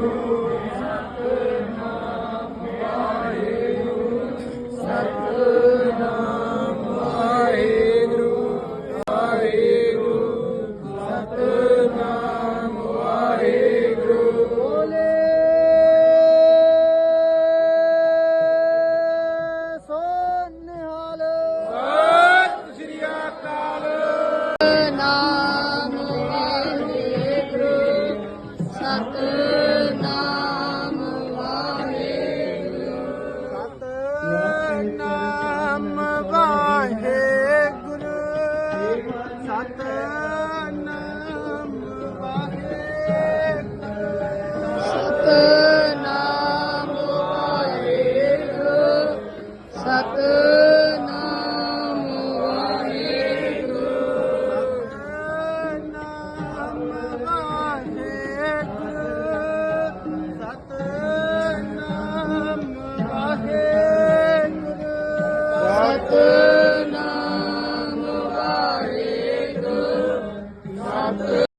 you. Satnam Waheguru Sat